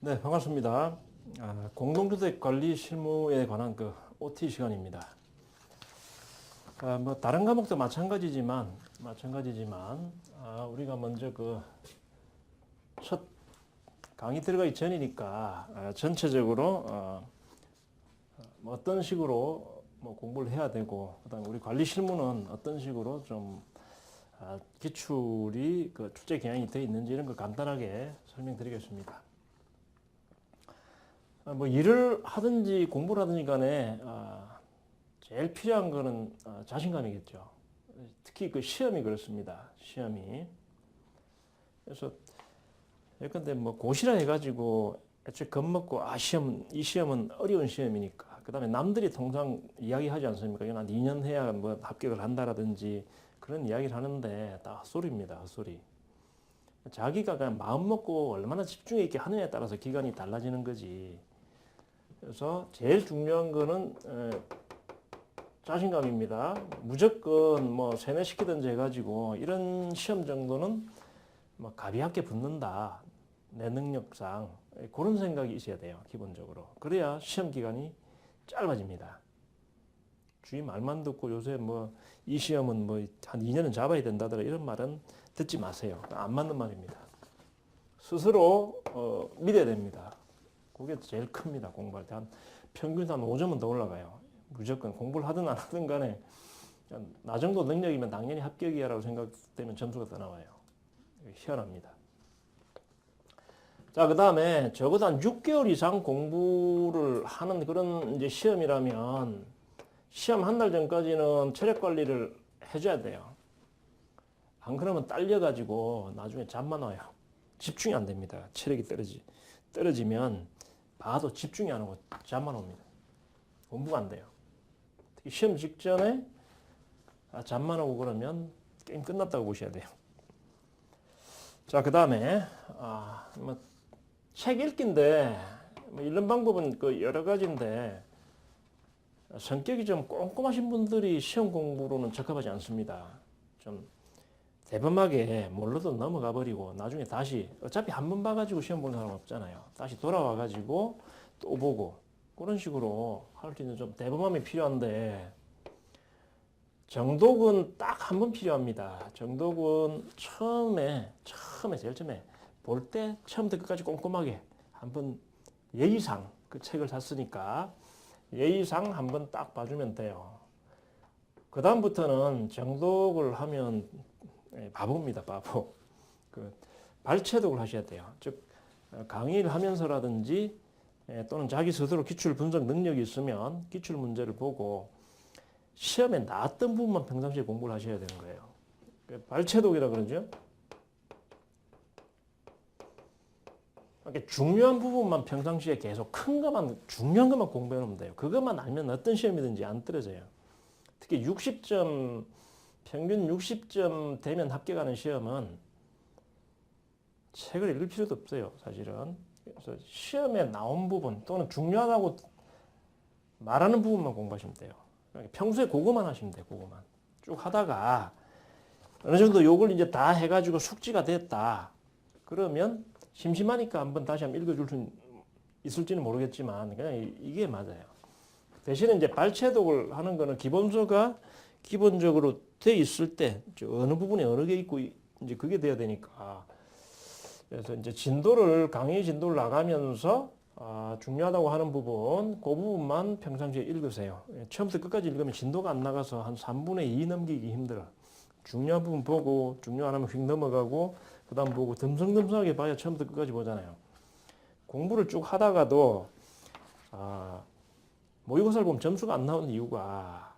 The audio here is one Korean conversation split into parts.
네, 반갑습니다. 아, 공동주택 관리 실무에 관한 그 OT 시간입니다. 아, 뭐 다른 과목도 마찬가지지만 마찬가지지만 아, 우리가 먼저 그 첫 강의 들어가기 전이니까 아, 전체적으로 어, 뭐 어떤 식으로 뭐 공부를 해야 되고 그다음에 우리 관리 실무는 어떤 식으로 좀 아, 기출이 그 출제 경향이 되어 있는지 이런 걸 간단하게 설명드리겠습니다. 아, 뭐 일을 하든지 공부를 하든지 간에 아, 제일 필요한 거는 아, 자신감이겠죠. 특히 그 시험이 그렇습니다. 시험이. 그래서 예컨대 뭐 고시라 해가지고 애초에 겁먹고 아 시험 이 시험은 어려운 시험이니까 그 다음에 남들이 통상 이야기하지 않습니까? 이건 한 2년 해야 뭐 합격을 한다라든지 그런 이야기를 하는데 다 헛소리입니다. 헛소리. 자기가 그냥 마음 먹고 얼마나 집중 있게 하느냐에 따라서 기간이 달라지는 거지. 그래서 제일 중요한 거는 에, 자신감입니다. 무조건 뭐 세뇌시키든지 해가지고 이런 시험 정도는 뭐 가비하게 붙는다. 내 능력상 에, 그런 생각이 있어야 돼요. 기본적으로. 그래야 시험 기간이 짧아집니다. 주위 말만 듣고 요새 뭐 이 시험은 뭐 한 2년은 잡아야 된다더라 이런 말은 듣지 마세요. 안 맞는 말입니다. 스스로 어, 믿어야 됩니다. 그게 제일 큽니다. 공부할 때 한 평균 한 5점은 더 올라가요. 무조건 공부를 하든 안 하든 간에 나 정도 능력이면 당연히 합격이야 라고 생각되면 점수가 더 나와요. 희한합니다. 자, 그 다음에 적어도 한 6개월 이상 공부를 하는 그런 이제 시험이라면 시험 한 달 전까지는 체력 관리를 해줘야 돼요. 안 그러면 딸려가지고 나중에 잠만 와요. 집중이 안 됩니다. 체력이 떨어지, 떨어지면 봐도 집중이 안 오고 잠만 옵니다. 공부가 안 돼요. 특히 시험 직전에 아, 잠만 오고 그러면 게임 끝났다고 보셔야 돼요. 자, 그 다음에, 아, 뭐, 책 읽기인데, 뭐 이런 방법은 그 여러 가지인데, 성격이 좀 꼼꼼하신 분들이 시험 공부로는 적합하지 않습니다. 좀 대범하게 몰라도 넘어가 버리고 나중에 다시 어차피 한 번 봐가지고 시험 보는 사람 없잖아요. 다시 돌아와 가지고 또 보고 그런 식으로 할 수 있는 좀 대범함이 필요한데 정독은 딱 한 번 필요합니다. 정독은 처음에 처음에 제일 처음에 볼 때 처음부터 끝까지 꼼꼼하게 한 번 예의상 그 책을 샀으니까 예의상 한 번 딱 봐주면 돼요. 그 다음부터는 정독을 하면 예, 바보입니다, 바보. 그 발췌독을 하셔야 돼요. 즉 어, 강의를 하면서라든지 예, 또는 자기 스스로 기출 분석 능력이 있으면 기출 문제를 보고 시험에 나왔던 부분만 평상시에 공부를 하셔야 되는 거예요. 그 발췌독이라 그러죠. 이렇게 중요한 부분만 평상시에 계속 큰 것만 중요한 것만 공부해 놓으면 돼요. 그것만 알면 어떤 시험이든지 안 떨어져요. 특히 60점 평균 60점 되면 합격하는 시험은 책을 읽을 필요도 없어요, 사실은. 그래서 시험에 나온 부분 또는 중요하다고 말하는 부분만 공부하시면 돼요. 그러니까 평소에 그거만 하시면 돼요, 그거만. 쭉 하다가 어느 정도 요걸 이제 다 해가지고 숙지가 됐다. 그러면 심심하니까 한번 다시 한번 읽어줄 수 있을지는 모르겠지만 그냥 이- 이게 맞아요. 대신에 이제 발췌독을 하는 거는 기본서가 기본적으로 돼 있을 때 어느 부분에 어느 게 있고 이- 이제 그게 돼야 되니까 그래서 이제 진도를 강의 진도를 나가면서 아, 중요하다고 하는 부분 그 부분만 평상시에 읽으세요. 예, 처음부터 끝까지 읽으면 진도가 안 나가서 한 3분의 2 넘기기 힘들어. 중요한 부분 보고 중요 안 하면 휙 넘어가고 그 다음 보고 듬성듬성하게 봐야 처음부터 끝까지 보잖아요. 공부를 쭉 하다가도 아, 모의고사를 보면 점수가 안 나오는 이유가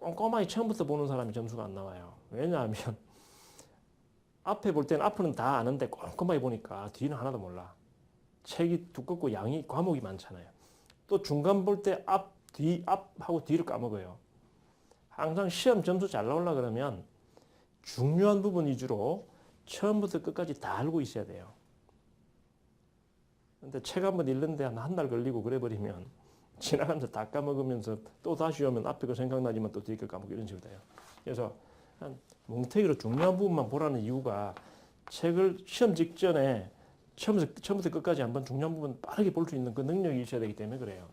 꼼꼼하게 처음부터 보는 사람이 점수가 안 나와요. 왜냐하면 앞에 볼 때는 앞은 다 아는데 꼼꼼하게 보니까 뒤는 하나도 몰라. 책이 두껍고 양이 과목이 많잖아요. 또 중간 볼 때 앞, 뒤, 앞하고 뒤를 까먹어요. 항상 시험 점수 잘 나오려 그러면 중요한 부분 위주로 처음부터 끝까지 다 알고 있어야 돼요. 근데 책 한 번 읽는데 한 한 달 걸리고 그래 버리면 지나가면서 다 까먹으면서 또 다시 오면 앞에 거 생각나지만 또 뒤에 거 까먹고 이런 식으로 돼요. 그래서 한 뭉태기로 중요한 부분만 보라는 이유가 책을 시험 직전에 처음부터, 처음부터 끝까지 한번 중요한 부분 빠르게 볼 수 있는 그 능력이 있어야 되기 때문에 그래요.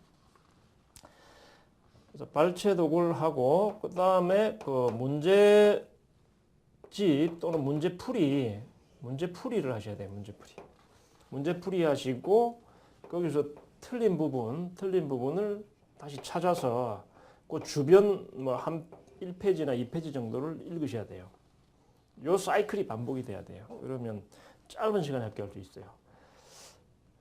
그래서 발췌독을 하고 그 다음에 그 문제집 또는 문제풀이 문제풀이를 하셔야 돼요. 문제풀이. 문제풀이 하시고 거기서 틀린 부분, 틀린 부분을 다시 찾아서 그 주변 뭐 한 1페이지나 2페이지 정도를 읽으셔야 돼요. 요 사이클이 반복이 돼야 돼요. 그러면 짧은 시간에 합격할 수 있어요.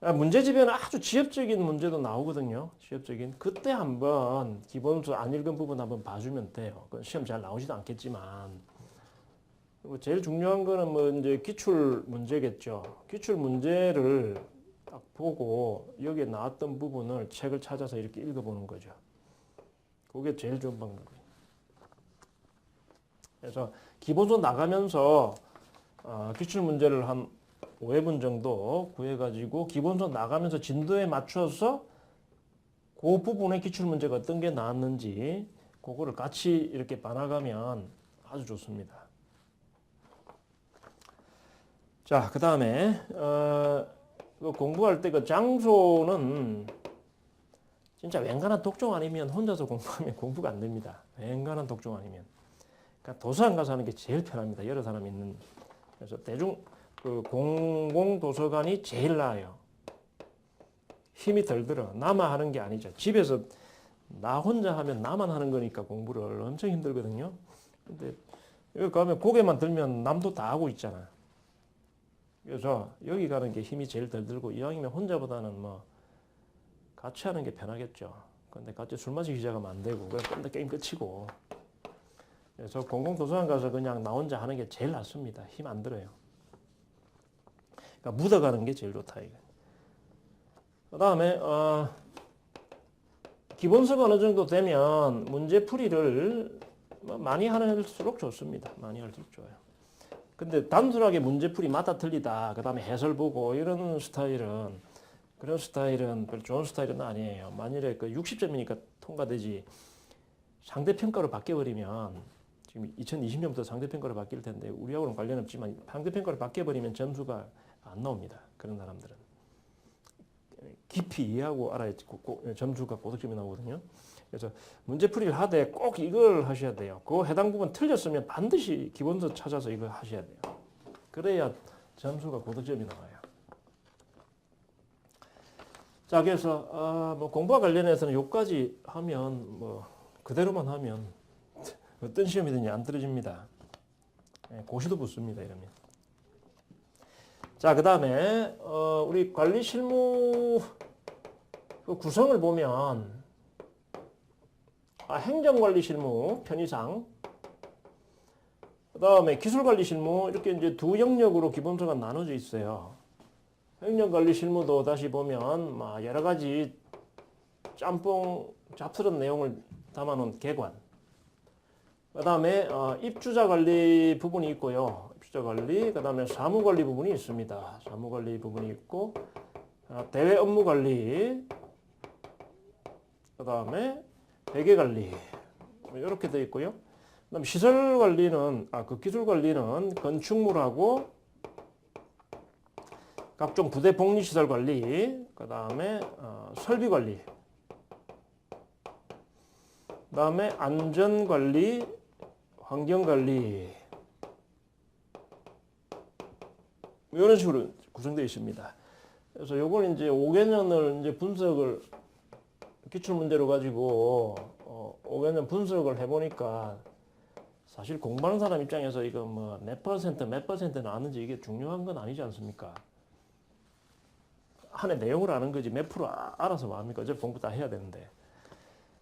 아, 문제집에는 아주 지엽적인 문제도 나오거든요. 지엽적인. 그때 한번 기본수 안 읽은 부분 한번 봐주면 돼요. 그 시험 잘 나오지도 않겠지만. 그리고 제일 중요한 거는 뭐 이제 기출 문제겠죠. 기출 문제를 딱 보고 여기에 나왔던 부분을 책을 찾아서 이렇게 읽어보는 거죠. 그게 제일 좋은 방법이에요. 그래서 기본서 나가면서 어, 기출 문제를 한 5회분 정도 구해가지고 기본서 나가면서 진도에 맞춰서 그 부분의 기출 문제가 어떤 게 나왔는지 그거를 같이 이렇게 봐나가면 아주 좋습니다. 자, 그 다음에 어, 그 공부할 때 그 장소는 진짜 웬간한 독종 아니면 혼자서 공부하면 공부가 안 됩니다. 웬간한 독종 아니면. 그러니까 도서관 가서 하는 게 제일 편합니다. 여러 사람 있는. 그래서 대중 그 공공 도서관이 제일 나아요. 힘이 덜 들어. 나만 하는 게 아니죠. 집에서 나 혼자 하면 나만 하는 거니까 공부를 엄청 힘들거든요. 근데 여기 가면 고개만 들면 남도 다 하고 있잖아. 그래서 여기 가는 게 힘이 제일 덜 들고 이왕이면 혼자보다는 뭐 같이 하는 게 편하겠죠. 근데 같이 술 마시기 시작하면 안 되고 끝나 게임 끝이고. 그래서 공공도서관 가서 그냥 나 혼자 하는 게 제일 낫습니다. 힘 안 들어요. 그러니까 묻어가는 게 제일 좋다 이거. 그 다음에 어, 기본서가 어느 정도 되면 문제 풀이를 뭐 많이 할수록 좋습니다. 많이 할수록 좋아요. 근데 단순하게 문제풀이 맞다 틀리다 그 다음에 해설 보고 이런 스타일은 그런 스타일은 별 좋은 스타일은 아니에요. 만일에 그 60점이니까 통과되지 상대평가로 바뀌어버리면 지금 2020년부터 상대평가로 바뀔 텐데 우리하고는 관련 없지만 상대평가로 바뀌어버리면 점수가 안 나옵니다. 그런 사람들은 깊이 이해하고 알아야지 점수가 고득점이 나오거든요. 그래서 문제풀이를 하되 꼭 이걸 하셔야 돼요. 그 해당 부분 틀렸으면 반드시 기본서 찾아서 이걸 하셔야 돼요. 그래야 점수가 고득점이 나와요. 자, 그래서 아, 뭐 공부와 관련해서는 요까지 하면 뭐 그대로만 하면 어떤 시험이든지 안 떨어집니다. 예, 고시도 붙습니다. 이러면. 자, 그 다음에 어, 우리 관리 실무 그 구성을 보면 아, 행정관리 실무 편의상 그 다음에 기술관리 실무 이렇게 이제 두 영역으로 기본서가 나눠져 있어요. 행정관리 실무도 다시 보면 막 여러 가지 짬뽕 잡스러운 내용을 담아놓은 개관. 그 다음에 어, 입주자 관리 부분이 있고요. 입주자 관리, 그 다음에 사무 관리 부분이 있습니다. 사무 관리 부분이 있고, 어, 대외 업무 관리, 그 다음에 회계 관리 이렇게 되어 있고요. 그다음 시설 관리는 아 그 기술 관리는 건축물하고 각종 부대 복리 시설 관리, 그 다음에 어, 설비 관리, 그 다음에 안전 관리, 환경 관리 이런 식으로 구성되어 있습니다. 그래서 요걸 이제 5개년을 이제 분석을 기출 문제로 가지고 어, 5개년 분석을 해보니까 사실 공부하는 사람 입장에서 이거 뭐 몇 퍼센트 몇 퍼센트 나왔는지 이게 중요한 건 아니지 않습니까? 한해 내용을 아는 거지 몇 프로 아- 알아서 뭐 합니까? 어차피 공부 다 해야 되는데.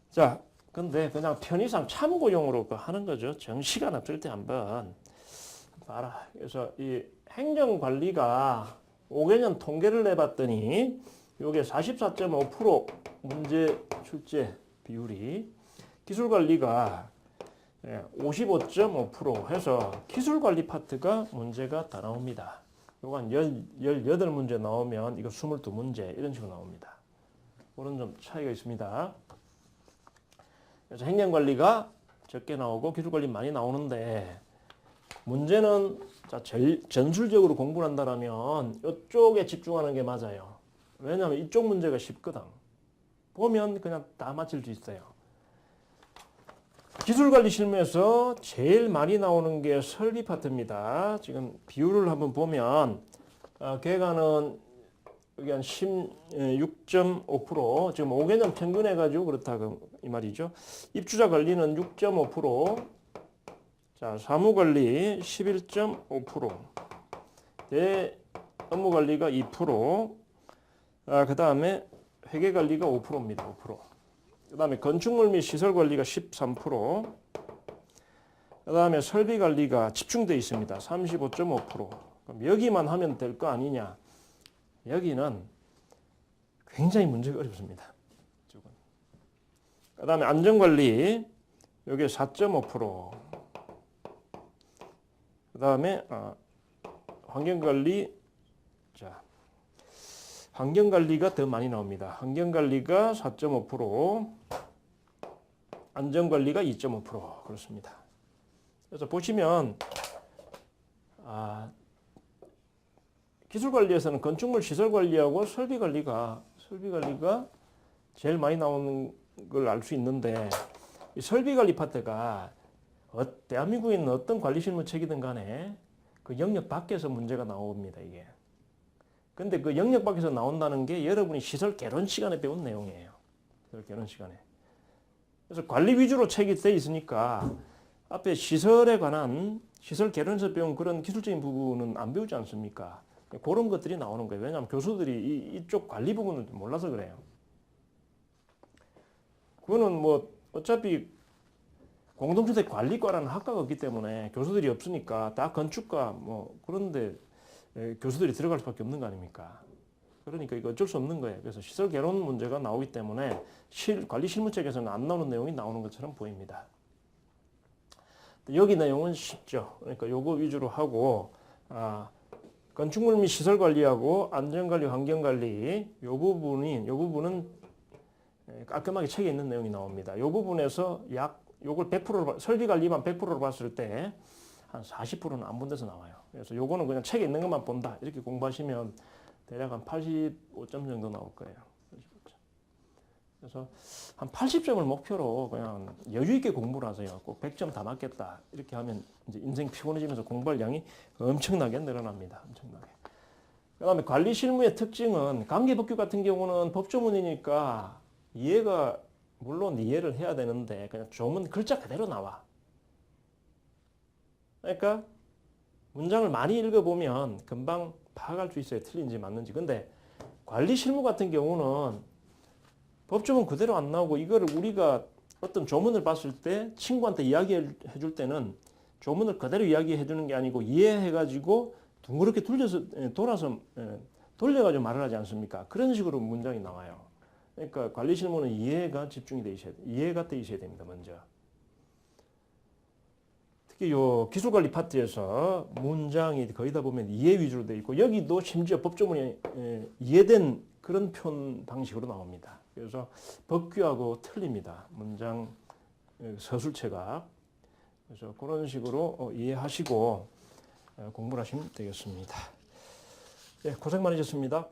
자, 근데 그냥 편의상 참고용으로 그 하는 거죠. 정시간 없을 때 한번 봐라. 그래서 이 행정관리가 5개년 통계를 내봤더니 요게 44.5% 문제 출제 비율이 기술관리가 55.5% 해서 기술관리 파트가 문제가 다 나옵니다. 요거 한 18문제 나오면 이거 22문제 이런 식으로 나옵니다. 그런 좀 차이가 있습니다. 그래서 행정관리가 적게 나오고 기술관리 많이 나오는데 문제는 자, 제 전술적으로 공부를 한다라면 이쪽에 집중하는 게 맞아요. 왜냐하면 이쪽 문제가 쉽거든. 보면 그냥 다 맞힐 수 있어요. 기술관리 실무에서 제일 많이 나오는 게 설비 파트입니다. 지금 비율을 한번 보면 어, 개가는 여기 한 16.5% 지금 5개년 평균해 가지고 그렇다 그이 말이죠. 입주자 관리는 6.5%, 자 사무 관리 11.5%, 대 업무 관리가 2%, 아, 그 다음에 회계 관리가 5%입니다. 5%. 그 다음에 건축물 및 시설 관리가 13%, 그 다음에 설비 관리가 집중되어 있습니다. 35.5%. 그럼 여기만 하면 될 거 아니냐? 여기는 굉장히 문제가 어렵습니다. 그 다음에 안전관리, 여기 4.5%. 그 다음에 어, 환경관리, 자, 환경관리가 더 많이 나옵니다. 환경관리가 4.5%, 안전관리가 2.5% 그렇습니다. 그래서 보시면 아, 기술관리에서는 건축물 시설관리하고 설비관리가 설비관리가 제일 많이 나오는 걸 알 수 있는데 이 설비관리 파트가 어, 대한민국에 있는 어떤 관리 실무 책이든 간에 그 영역 밖에서 문제가 나옵니다 이게. 근데 그 영역 밖에서 나온다는 게 여러분이 시설 개론 시간에 배운 내용이에요. 시설 개론 시간에. 그래서 관리 위주로 책이 돼 있으니까 앞에 시설에 관한 시설 개론에서 배운 그런 기술적인 부분은 안 배우지 않습니까? 그런 것들이 나오는 거예요. 왜냐하면 교수들이 이, 이쪽 관리 부분을 몰라서 그래요. 그거는 뭐 어차피 공동주택 관리과라는 학과가 없기 때문에 교수들이 없으니까 다 건축과 뭐 그런데 에, 교수들이 들어갈 수밖에 없는 거 아닙니까? 그러니까 이거 어쩔 수 없는 거예요. 그래서 시설 개론 문제가 나오기 때문에 실, 관리 실무책에서는 안 나오는 내용이 나오는 것처럼 보입니다. 여기 내용은 쉽죠. 그러니까 요거 위주로 하고 아, 건축물 및 시설 관리하고 안전 관리, 환경 관리 요 부분이 요 부분은 에, 깔끔하게 책에 있는 내용이 나옵니다. 요 부분에서 약 요걸 100%로 설비 관리만 100%로 봤을 때 한 40%는 안 본 데서 나와요. 그래서 요거는 그냥 책에 있는 것만 본다. 이렇게 공부하시면 대략 한 85점 정도 나올 거예요. 85점. 그래서 한 80점을 목표로 그냥 여유 있게 공부를 하세요. 꼭 100점 다 맞겠다. 이렇게 하면 이제 인생 피곤해지면서 공부할 양이 엄청나게 늘어납니다. 엄청나게. 그 다음에 관리 실무의 특징은 관계법규 같은 경우는 법조문이니까 이해가 물론 이해를 해야 되는데 그냥 조문 글자 그대로 나와. 그러니까 문장을 많이 읽어보면 금방 파악할 수 있어요. 틀린지 맞는지. 근데 관리 실무 같은 경우는 법조문 그대로 안 나오고 이거를 우리가 어떤 조문을 봤을 때 친구한테 이야기해 줄 때는 조문을 그대로 이야기해 주는 게 아니고 이해해 가지고 둥그렇게 돌려서 예, 돌아서 예, 돌려 가지고 말을 하지 않습니까? 그런 식으로 문장이 나와요. 그러니까 관리 실무는 이해가 집중이 돼 있어야 돼. 이해가 돼 있어야 됩니다. 먼저. 특히 요 기술 관리 파트에서 문장이 거의 다 보면 이해 위주로 돼 있고 여기도 심지어 법조문이 예, 이해된 그런 표현 방식으로 나옵니다. 그래서 법규하고 틀립니다. 문장 예, 서술체가 그래서 그런 식으로 어, 이해하시고 어, 공부를 하시면 되겠습니다. 네, 고생 많으셨습니다.